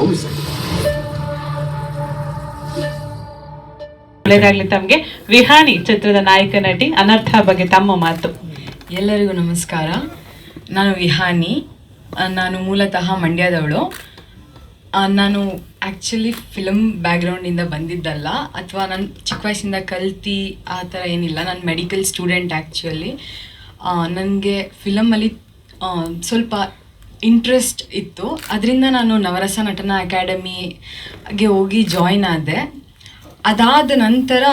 Homicide ಒಳ್ಳೇದಾಗ್ಲಿ ತಮಗೆ. ವಿಹಾನಿ ಚಿತ್ರದ ನಾಯಕ ನಟಿ ಅನರ್ಥ ಬಗ್ಗೆ ತಮ್ಮ ಮಾತು. ಎಲ್ಲರಿಗೂ ನಮಸ್ಕಾರ. ನಾನು ವಿಹಾನಿ. ನಾನು ಮೂಲತಃ ಮಂಡ್ಯದವಳು. ನಾನು ಆ್ಯಕ್ಚುಲಿ ಫಿಲಮ್ ಬ್ಯಾಕ್ಗ್ರೌಂಡಿಂದ ಬಂದಿದ್ದಲ್ಲ. ಅಥವಾ ನಾನು ಚಿಕ್ಕ ವಯಸ್ಸಿಂದ ಕಲ್ತಿ ಆ ಥರ ಏನಿಲ್ಲ. ನಾನು ಮೆಡಿಕಲ್ ಸ್ಟೂಡೆಂಟ್ ಆ್ಯಕ್ಚುಲಿ ನನಗೆ ಫಿಲಮಲ್ಲಿ ಸ್ವಲ್ಪ ಇಂಟ್ರೆಸ್ಟ್ ಇತ್ತು. ಅದರಿಂದ ನಾನು ನವರಸ ನಟನ ಅಕಾಡೆಮಿಗೆ ಹೋಗಿ ಜಾಯ್ನ್ ಆದೆ. ಅದಾದ ನಂತರ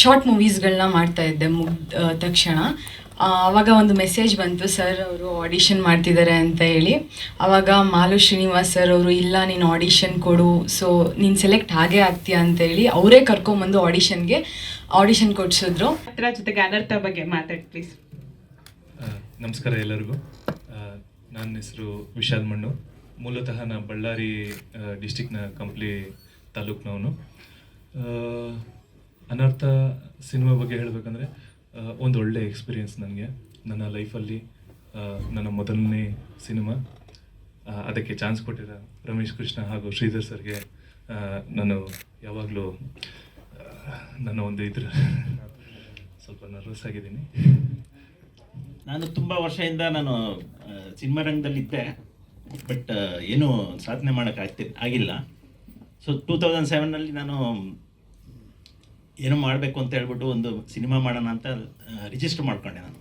ಶಾರ್ಟ್ ಮೂವೀಸ್ಗಳನ್ನ ಮಾಡ್ತಾ ಇದ್ದೆ ಮುಗ್ದ ತಕ್ಷಣ. ಆವಾಗ ಒಂದು ಮೆಸೇಜ್ ಬಂತು ಸರ್ ಅವರು ಆಡಿಷನ್ ಮಾಡ್ತಿದ್ದಾರೆ ಅಂತ ಹೇಳಿ. ಆವಾಗ ಮಾಲು ಶ್ರೀನಿವಾಸ್ ಸರ್ ಅವರು ಇಲ್ಲ ನೀನು ಆಡಿಷನ್ ಕೊಡು. ಸೊ ನೀನು ಸೆಲೆಕ್ಟ್ ಹಾಗೆ ಆಗ್ತೀಯ ಅಂತ ಹೇಳಿ ಅವರೇ ಕರ್ಕೊಂಬಂದು ಆಡಿಷನ್ಗೆ ಆಡಿಷನ್ ಕೊಡ್ಸಿದ್ರು. ಅದರ ಜೊತೆಗೆ ಅನರ್ಥ ಬಗ್ಗೆ ಮಾತಾಡಿ ಪ್ಲೀಸ್ ನಮಸ್ಕಾರ ಎಲ್ಲರಿಗೂ. ನನ್ನ ಹೆಸರು ವಿಶಾಲ್ ಮಣ್ಣು. ಮೂಲತಃ ನಾನು ಬಳ್ಳಾರಿ ಡಿಸ್ಟಿಕ್ನ ಕಂಪ್ಲಿ ತಾಲೂಕ್ನವನು. ಅನರ್ಥ ಸಿನಿಮಾ ಬಗ್ಗೆ ಹೇಳಬೇಕಂದ್ರೆ ಒಂದು ಒಳ್ಳೆ ಎಕ್ಸ್ಪೀರಿಯನ್ಸ್ ನನಗೆ. ನನ್ನ ಲೈಫಲ್ಲಿ ನನ್ನ ಮೊದಲನೇ ಸಿನಿಮಾ. ಅದಕ್ಕೆ ಚಾನ್ಸ್ ಕೊಟ್ಟಿರ ರಮೇಶ್ ಕೃಷ್ಣ ಹಾಗೂ ಶ್ರೀಧರ್ ಸರ್ಗೆ ನಾನು ಯಾವಾಗಲೂ ನನ್ನ ಒಂದು ಇದ್ರ ಸ್ವಲ್ಪ ನರ್ವಸ್ ಆಗಿದ್ದೀನಿ. ನಾನು ತುಂಬ ವರ್ಷದಿಂದ ನಾನು ಸಿನಿಮಾ ರಂಗದಲ್ಲಿದ್ದೆ. ಬಟ್ ಏನೂ ಸಾಧನೆ ಮಾಡೋಕ್ಕಾಗ್ತಿ ಆಗಿಲ್ಲ. ಸೊ ಟೂ ತೌಸಂಡ್ ಸೆವೆನಲ್ಲಿ ನಾನು ಏನು ಮಾಡಬೇಕು ಅಂತ ಹೇಳ್ಬಿಟ್ಟು ಒಂದು ಸಿನಿಮಾ ಮಾಡೋಣ ಅಂತ ರಿಜಿಸ್ಟರ್ ಮಾಡ್ಕೊಂಡೆ ನಾನು.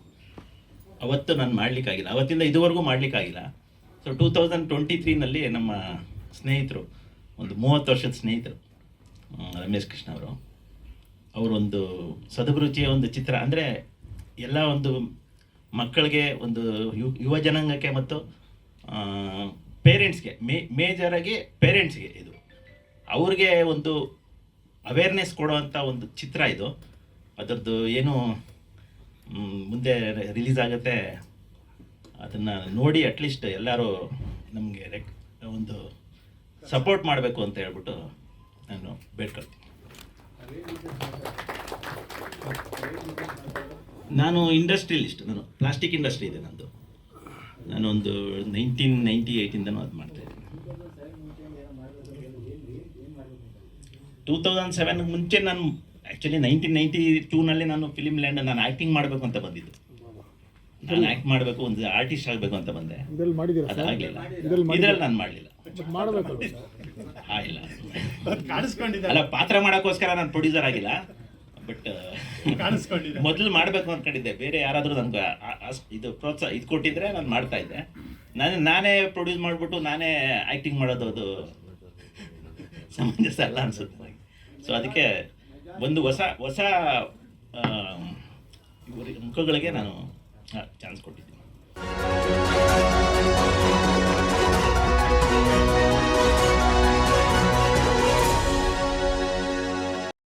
ಅವತ್ತು ನಾನು ಮಾಡಲಿಕ್ಕಾಗಿಲ್ಲ. ಅವತ್ತಿಂದ ಇದುವರೆಗೂ ಮಾಡಲಿಕ್ಕಾಗಿಲ್ಲ. ಸೊ ಟೂ ತೌಸಂಡ್ ಟ್ವೆಂಟಿ ತ್ರೀನಲ್ಲಿ ನಮ್ಮ ಸ್ನೇಹಿತರು, ಒಂದು ಮೂವತ್ತು ವರ್ಷದ ಸ್ನೇಹಿತರು ರಮೇಶ್ ಕೃಷ್ಣ ಅವರು, ಅವರೊಂದು ಸದಭಿರುಚಿಯ ಒಂದು ಚಿತ್ರ, ಅಂದರೆ ಎಲ್ಲ ಒಂದು ಮಕ್ಕಳಿಗೆ ಒಂದು ಯುವ ಜನಾಂಗಕ್ಕೆ ಮತ್ತು ಪೇರೆಂಟ್ಸ್ಗೆ ಮೇ ಮೇಜರಾಗಿ ಪೇರೆಂಟ್ಸ್ಗೆ ಇದು. ಅವ್ರಿಗೆ ಒಂದು ಅವೇರ್ನೆಸ್ ಕೊಡುವಂಥ ಒಂದು ಚಿತ್ರ ಇದು. ಅದರದ್ದು ಏನು ಮುಂದೆ ರಿಲೀಸ್ ಆಗುತ್ತೆ, ಅದನ್ನು ನೋಡಿ ಅಟ್ಲೀಸ್ಟ್ ಎಲ್ಲರೂ ನಮಗೆ ರೆಕ್ ಒಂದು ಸಪೋರ್ಟ್ ಮಾಡಬೇಕು ಅಂತ ಹೇಳ್ಬಿಟ್ಟು ನಾನು ಬೇಡ್ಕೊಳ್ತೀನಿ. ನಾನು ಇಂಡಸ್ಟ್ರಿಯಲಿಸ್ಟ್ ನಾನು ಪ್ಲಾಸ್ಟಿಕ್ ಇಂಡಸ್ಟ್ರಿ ಇದೆ ನಂದು. ನಾನು ಒಂದು ನೈನ್ಟೀನ್ ನೈಂಟಿ ಏಯ್ಟಿಂದನೂ ಅದು ಮಾಡ್ತಾ ಇದ್ದೀನಿ. ಟೂ ತೌಸಂಡ್ ಸೆವೆನ್ ಮುಂಚೆ ನಾನು ಆ್ಯಕ್ಚುಲಿ ನೈನ್ಟೀನ್ ನೈಂಟಿ ಟೂನಲ್ಲಿ ನಾನು ಫಿಲಿಮ್ ಲ್ಯಾಂಡ್ ನಾನು ಆ್ಯಕ್ಟಿಂಗ್ ಮಾಡಬೇಕು ಅಂತ ಬಂದಿದ್ದು. ನಾನು ಆ್ಯಕ್ಟ್ ಮಾಡಬೇಕು ಒಂದು ಆರ್ಟಿಸ್ಟ್ ಆಗಬೇಕು ಅಂತ ಬಂದೆ. ಅದಾಗಲಿಲ್ಲ ಇದ್ರಲ್ಲಿ ನಾನು ಮಾಡಲಿಲ್ಲ. ಇಲ್ಲ. ಆಗಿಲ್ಲ ಅಲ್ಲ ಪಾತ್ರ ಮಾಡೋಕ್ಕೋಸ್ಕರ ನಾನು ಪ್ರೊಡ್ಯೂಸರ್ ಆಗಿಲ್ಲ. ಬಟ್ ಮೊದಲು ಮಾಡಬೇಕು ಅನ್ಕೊಂಡಿದ್ದೆ. ಬೇರೆ ಯಾರಾದರೂ ನಮ್ಗೆ ಇದು ಪ್ರೋತ್ಸಾಹ ಇದು ಕೊಟ್ಟಿದ್ರೆ ನಾನು ಮಾಡ್ತಾ ಇದ್ದೆ. ನಾನು ನಾನೇ ಪ್ರೊಡ್ಯೂಸ್ ಮಾಡಿಬಿಟ್ಟು ನಾನೇ ಆ್ಯಕ್ಟಿಂಗ್ ಮಾಡೋದು ಅದು ಸಮಂಜಸ ಅಲ್ಲ ಅನ್ಸುತ್ತೆ ನನಗೆ ಸೊ ಅದಕ್ಕೆ ಒಂದು ಹೊಸ ಹೊಸ ಮುಖಗಳಿಗೆ ನಾನು ಚಾನ್ಸ್ ಕೊಟ್ಟಿದ್ದೀನಿ.